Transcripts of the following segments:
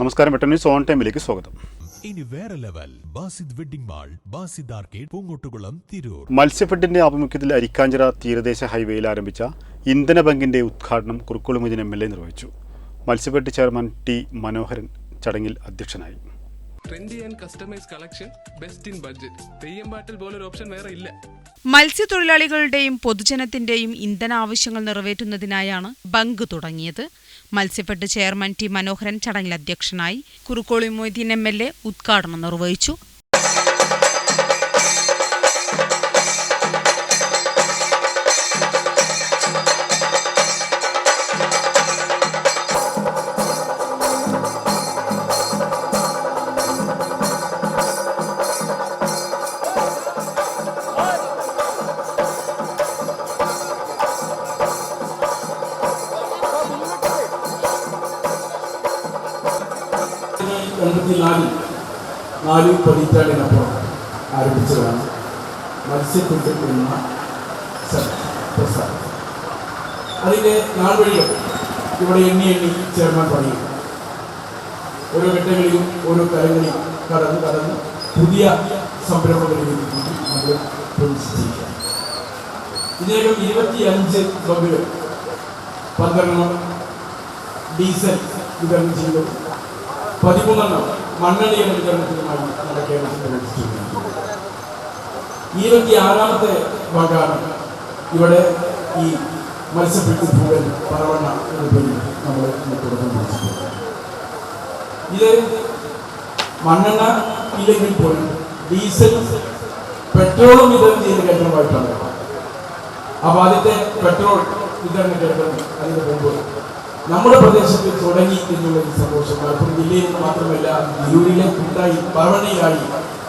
നമസ്കാരം Vettan news on ടൈമിലേക്ക് സ്വാഗതം. ഇനി വേറെ level Basid wedding mall Basid arcade Poongottukulam Tirur. മത്സ്യഫെഡിന്റെ ആഭിമുഖ്യത്തിൽ അരിക്കാഞ്ചിറ തീരദേശ ഹൈവേയിൽ ആരംഭിച്ച ഇന്ധന ബാങ്കിന്റെ ഉദ്ഘാടനം കുറുക്കുളുമുദിൻ എം എൽ എ നിർവഹിച്ചു. മത്സ്യഫെഡ് ചെയർമാൻ ടി മനോഹരൻ ചടങ്ങിൽ അധ്യക്ഷനായി. Trendy and customise collection best in budget Theyyam പാട്ടിൽ പോലൊരു ഓപ്ഷൻ വേറെ ഇല്ല. മത്സ്യത്തൊഴിലാളികളുടെയും പൊതുജനത്തിന്റെയും ഇന്ധന ആവശ്യങ്ങൾ നിറവേറ്റുന്നതിനായാണ് ബങ്ക് തുടങ്ങിയത്. മത്സ്യഫെഡ് ചെയർമാൻ ടി മനോഹരൻ ചടങ്ങിൽ അധ്യക്ഷനായി Kurukkoli Moideen M L A ഉദ്ഘാടനം നിർവഹിച്ചു എൺപത്തിനാലിൽ നാല്. പതിറ്റാണ്ടിനപ്പുറം ആരംഭിച്ചതാണ്. മത്സ്യത്തൊഴിൽ എന്ന പ്രസ്ഥാനം അതിന്റെ നാൾവഴികൾ ഇവിടെ എണ്ണി എണ്ണി ചെയർമാൻ പറയും. ഓരോ ഘട്ടങ്ങളിലും ഓരോ കാര്യങ്ങളിലും കടന്ന് കടന്ന് പുതിയ സംരംഭങ്ങളിലേക്ക് നമ്മൾ പ്രവേശിച്ചിരിക്കുകയാണ് ഇതിനകം ഇരുപത്തിയഞ്ച് ക്ലബുകൾ പന്ത്രണ്ടെണ്ണം ഡീസൽ വിതരണം ചെയ്തു. പതിമൂന്നെണ്ണം മണ്ണെണ്ണ വിതരണത്തിനുമായി നമ്മുടെ കേരളത്തിൽ ഈ ഇരുപത്തി ആറാമത്തെ ഭാഗമാണ് ഇവിടെ ഈ മത്സ്യപ്പെട്ടി ഭൂവൻ പറവണ്ണ എന്ന പേരിൽ നമ്മൾ തുടക്കം ഇത് മണ്ണെണ്ണ ഇല്ലെങ്കിൽ പോലും ഡീസൽ പെട്രോളും വിതരണം ചെയ്യുന്ന കേന്ദ്രമായിട്ടാണ്. അപ്പോൾ ആദ്യത്തെ പെട്രോൾ വിതരണ കേന്ദ്രം അതിന് മുമ്പ് നമ്മുടെ പ്രദേശത്ത് തുടങ്ങി എന്നുള്ള ഒരു സന്തോഷം. മലപ്പുറം ജില്ലയിൽ മാത്രമല്ല തിരൂരിലെ കൂട്ടായി പറവണയായി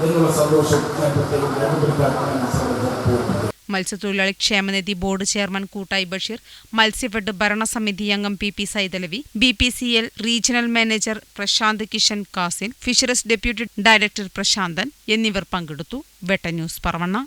എന്നുള്ള സന്തോഷം ഞാൻ പ്രത്യേകം രേഖപ്പെടുത്താൻ ഈ മത്സ്യത്തൊഴിലാളി ക്ഷേമനിധി ബോർഡ് ചെയർമാൻ കൂട്ടായി ബഷീർ മത്സ്യഫെഡ് ഭരണസമിതി അംഗം P P Saithalavi B P C L regional manager Prashanth Kishan Kasim fisheries deputy director Prashanthan എന്നിവർ പങ്കെടുത്തു. വെട്ട ന്യൂസ് പറവണ്ണ.